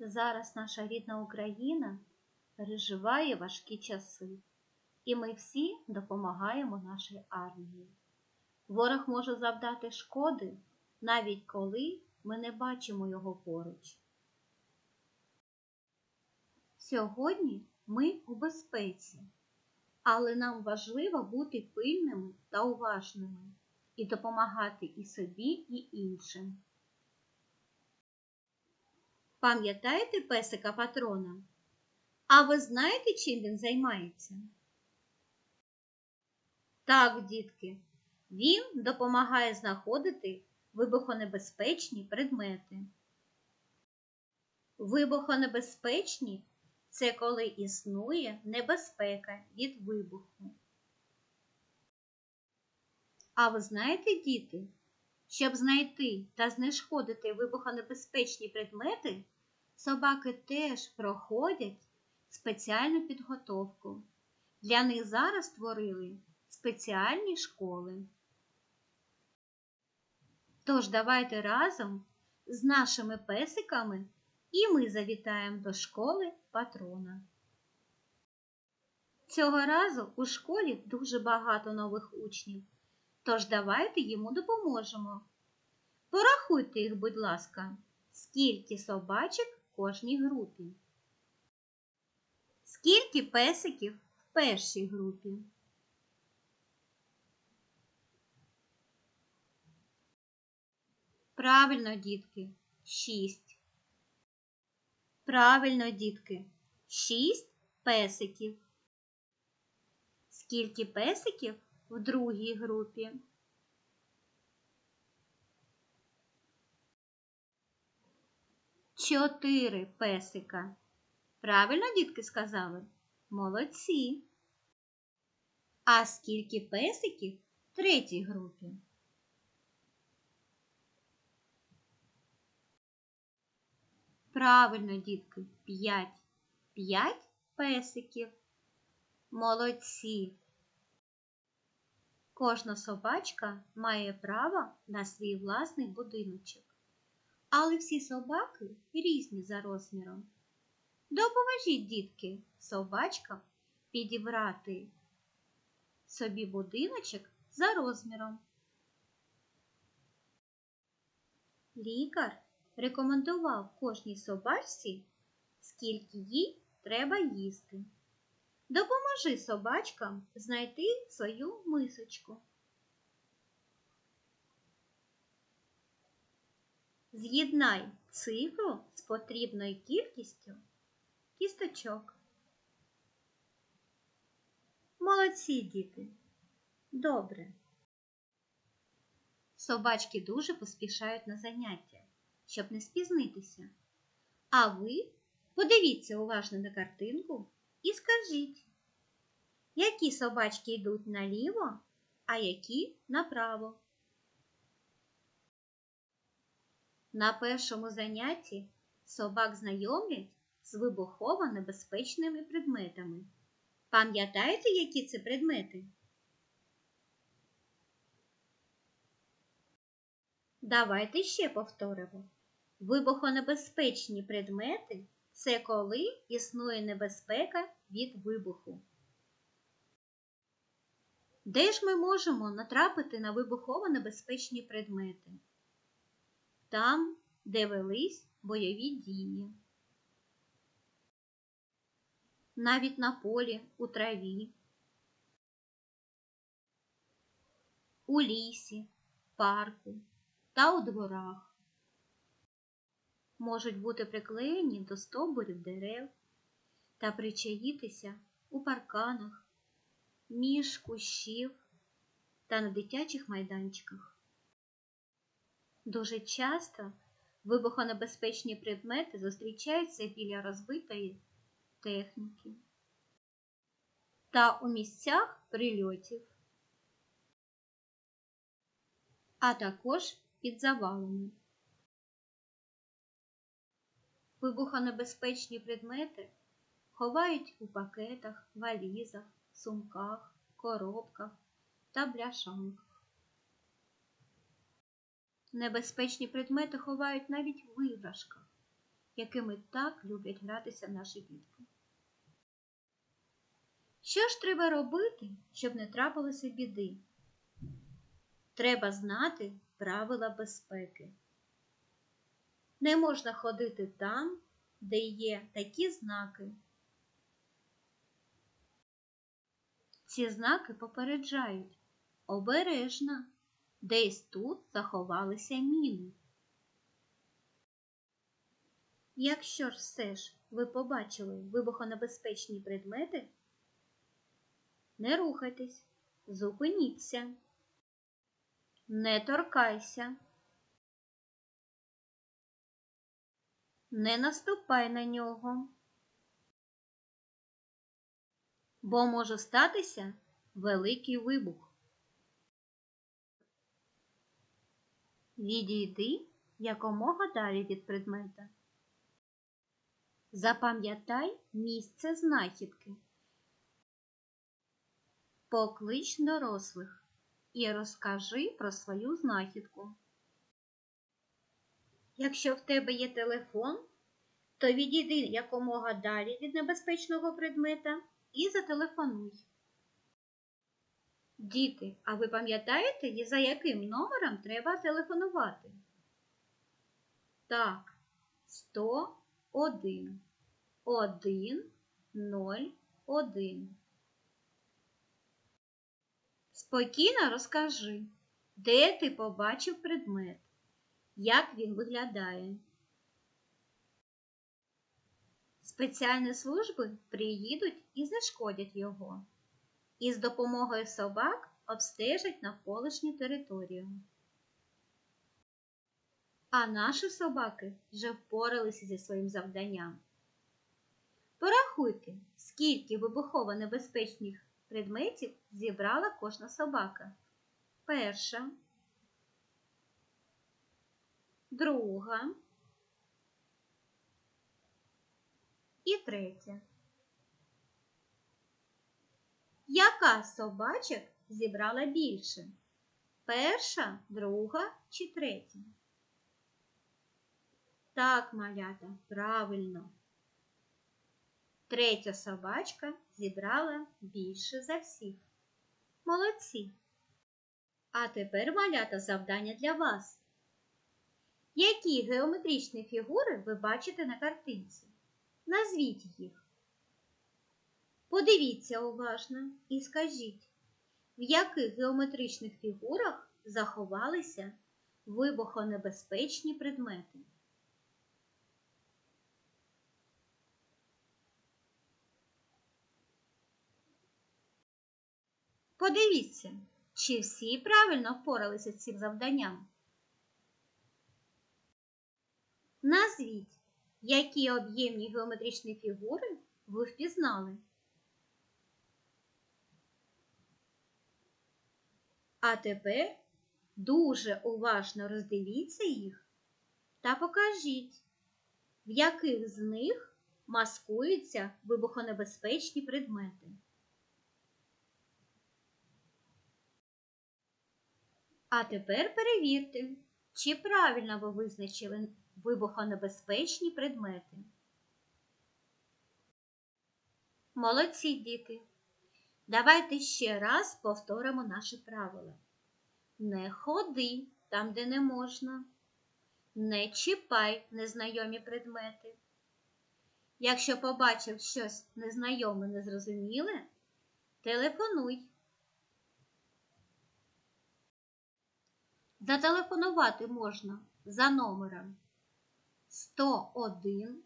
Зараз наша рідна Україна переживає важкі часи, і ми всі допомагаємо нашій армії. Ворог може завдати шкоди, навіть коли ми не бачимо його поруч. Сьогодні ми у безпеці, але нам важливо бути пильними та уважними і допомагати і собі, і іншим. Пам'ятаєте песика патрона? А ви знаєте, чим він займається? Так, дітки, він допомагає знаходити вибухонебезпечні предмети. Вибухонебезпечні це коли існує небезпека від вибуху. А ви знаєте, діти, щоб знайти та знешкодити вибухонебезпечні предмети, собаки теж проходять спеціальну підготовку. Для них зараз створили спеціальні школи. Тож давайте разом з нашими песиками і ми завітаємо до школи патрона. Цього разу у школі дуже багато нових учнів. Тож давайте йому допоможемо. Порахуйте їх, будь ласка, скільки собачок в кожній групі. Скільки песиків в першій групі? Правильно, дітки, шість. Правильно, дітки, шість песиків. Скільки песиків в другій групі? Чотири песика. Правильно, дітки, сказали? Молодці. А скільки песиків в третій групі? Правильно, дітки, п'ять. П'ять песиків. Молодці. Кожна собачка має право на свій власний будиночок. Але всі собаки різні за розміром. Допоможіть, дітки, собачкам підібрати собі будиночок за розміром. Лікар рекомендував кожній собачці, скільки їй треба їсти. Допоможи собачкам знайти свою мисочку. З'єднай цифру з потрібною кількістю кісточок. Молодці діти. Добре. Собачки дуже поспішають на заняття, щоб не спізнитися. А ви подивіться уважно на картинку і скажіть, які собачки йдуть наліво, а які направо. На першому занятті собак знайомлять з вибухово небезпечними предметами. Пам'ятаєте, які це предмети? Давайте ще повторимо. Вибухонебезпечні предмети це коли існує небезпека від вибуху. Де ж ми можемо натрапити на вибухово небезпечні предмети? Там, де велись бойові дії. Навіть на полі, у траві, у лісі, парку та у дворах можуть бути приклеєні до стовбурів дерев та причаїтися у парканах, між кущів та на дитячих майданчиках. Дуже часто вибухонебезпечні предмети зустрічаються біля розбитої техніки та у місцях прильотів, а також під завалами. Вибухонебезпечні предмети ховають у пакетах, валізах, сумках, коробках та бляшанках. Небезпечні предмети ховають навіть в іграшках, якими так люблять гратися наші дітки. Що ж треба робити, щоб не трапилося біди? Треба знати правила безпеки. Не можна ходити там, де є такі знаки. Ці знаки попереджають. Обережно, десь тут заховалися міни. Якщо ж все ж ви побачили вибухонебезпечні предмети, не рухайтесь, зупиніться, не торкайся, не наступай на нього, бо може статися великий вибух. Відійди якомога далі від предмета. Запам'ятай місце знахідки. Поклич дорослих і розкажи про свою знахідку. Якщо в тебе є телефон, то відійди якомога далі від небезпечного предмета і зателефонуй. Діти, а ви пам'ятаєте, за яким номером треба телефонувати? Так, 101 1 0 1. Спокійно розкажи, де ти побачив предмет, як він виглядає. Спеціальні служби приїдуть і знешкодять його, і з допомогою собак обстежать навколишню територію. А наші собаки вже впоралися зі своїм завданням. Порахуйте, скільки вибухово небезпечних предметів зібрала кожна собака. Перша, друга і третя. Яка з собачок зібрала більше? Перша, друга чи третя? Так, малята, правильно. Третя собачка зібрала більше за всіх. Молодці. А тепер малята завдання для вас. Які геометричні фігури ви бачите на картинці? Назвіть їх. Подивіться уважно і скажіть, в яких геометричних фігурах заховалися вибухонебезпечні предмети. Подивіться, чи всі правильно впоралися з цим завданням. Назвіть, які об'ємні геометричні фігури ви впізнали. А тепер дуже уважно роздивіться їх та покажіть, в яких з них маскуються вибухонебезпечні предмети. А тепер перевірте, чи правильно ви визначили вибухонебезпечні предмети. Молодці діти! Давайте ще раз повторимо наші правила. Не ходи там, де не можна. Не чіпай незнайомі предмети. Якщо побачив щось незнайоме, незрозуміле, телефонуй. Зателефонувати можна за номером 101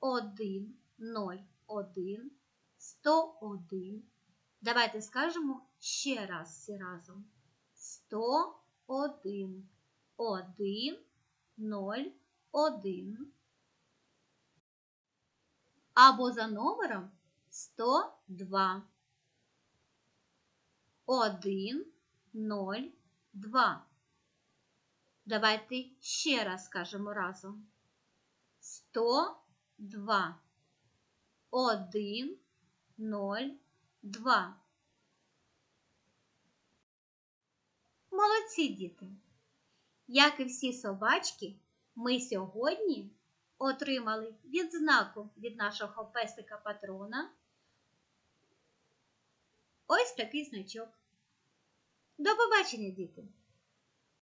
101 101. Давайте скажемо ще раз всі разом. 101 1 0 1. Або за номером 102 1 0 2. Давайте ще раз скажемо разом. 102. 1, 0, 2. Молодці діти! Як і всі собачки, ми сьогодні отримали відзнаку від нашого песика патрона. Ось такий значок. До побачення, діти!